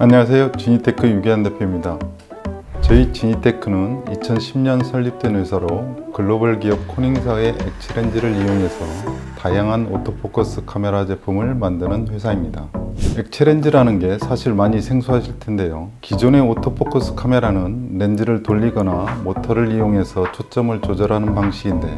안녕하세요. 지니테크 유기한 대표입니다. 저희 지니테크는 2010년 설립된 회사로 글로벌 기업 코닝사의 액치렌즈를 이용해서 다양한 오토포커스 카메라 제품을 만드는 회사입니다. 액체 렌즈라는 게 사실 많이 생소하실 텐데요. 기존의 오토포커스 카메라는 렌즈를 돌리거나 모터를 이용해서 초점을 조절하는 방식인데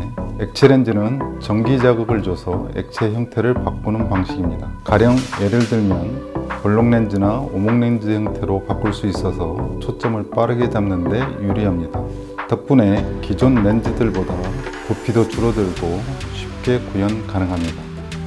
액체 렌즈는 전기 자극을 줘서 액체 형태를 바꾸는 방식입니다. 가령 예를 들면 볼록 렌즈나 오목 렌즈 형태로 바꿀 수 있어서 초점을 빠르게 잡는데 유리합니다. 덕분에 기존 렌즈들보다 부피도 줄어들고 쉽게 구현 가능합니다.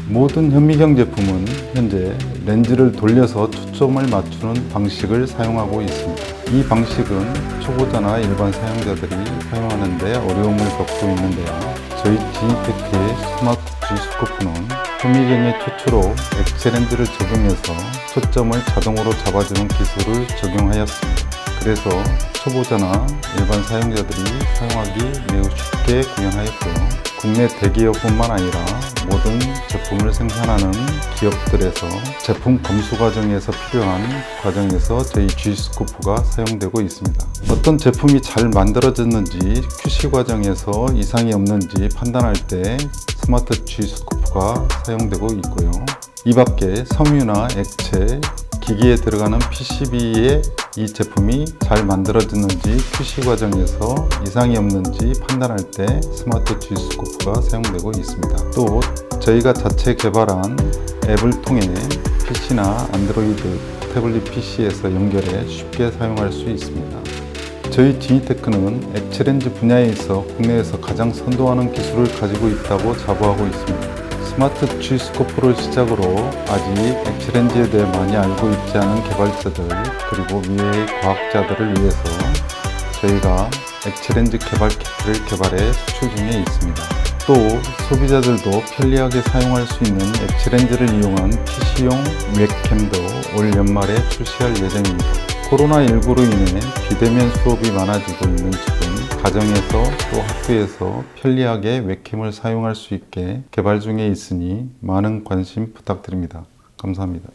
모든 현미경 제품은 현재 렌즈를 돌려서 초점을 맞추는 방식을 사용하고 있습니다. 이 방식은 초보자나 일반 사용자들이 사용하는데 어려움을 겪고 있는데요. 저희 지니테크의 스마트 G 스코프는 현미경에 최초로 액체 렌즈를 적용해서 초점을 자동으로 잡아주는 기술을 적용하였습니다. 그래서 초보자나 일반 사용자들이 사용하기 매우 쉽게 구현하였고요. 국내 대기업뿐만 아니라 모든 제품을 생산하는 기업들에서 제품 검수 과정에서 필요한 과정에서 저희 G스코프가 사용되고 있습니다. 어떤 제품이 잘 만들어졌는지 QC 과정에서 이상이 없는지 판단할 때 스마트 G스코프가 사용되고 있고요. 이 밖에 섬유나 액체, 기기에 들어가는 PCB에 이 제품이 잘 만들어졌는지 QC 과정에서 이상이 없는지 판단할 때 스마트 G 스코프가 사용되고 있습니다. 또 저희가 자체 개발한 앱을 통해 PC나 안드로이드 태블릿 PC에서 연결해 쉽게 사용할 수 있습니다. 저희 지니테크는 액체렌즈 분야에 있어 국내에서 가장 선도하는 기술을 가지고 있다고 자부하고 있습니다. 스마트 G 스코프를 시작으로 아직 액체렌즈에 대해 많이 알고 있지 않은 개발자들 그리고 미래의 과학자들을 위해서 저희가 액체렌즈 개발 키트를 개발해 수출 중에 있습니다. 또 소비자들도 편리하게 사용할 수 있는 액체렌즈를 이용한 PC용 웹캠도 올 연말에 출시할 예정입니다. 코로나19로 인해 비대면 수업이 많아지고 있는 가정에서 또 학교에서 편리하게 웹캠을 사용할 수 있게 개발 중에 있으니 많은 관심 부탁드립니다. 감사합니다.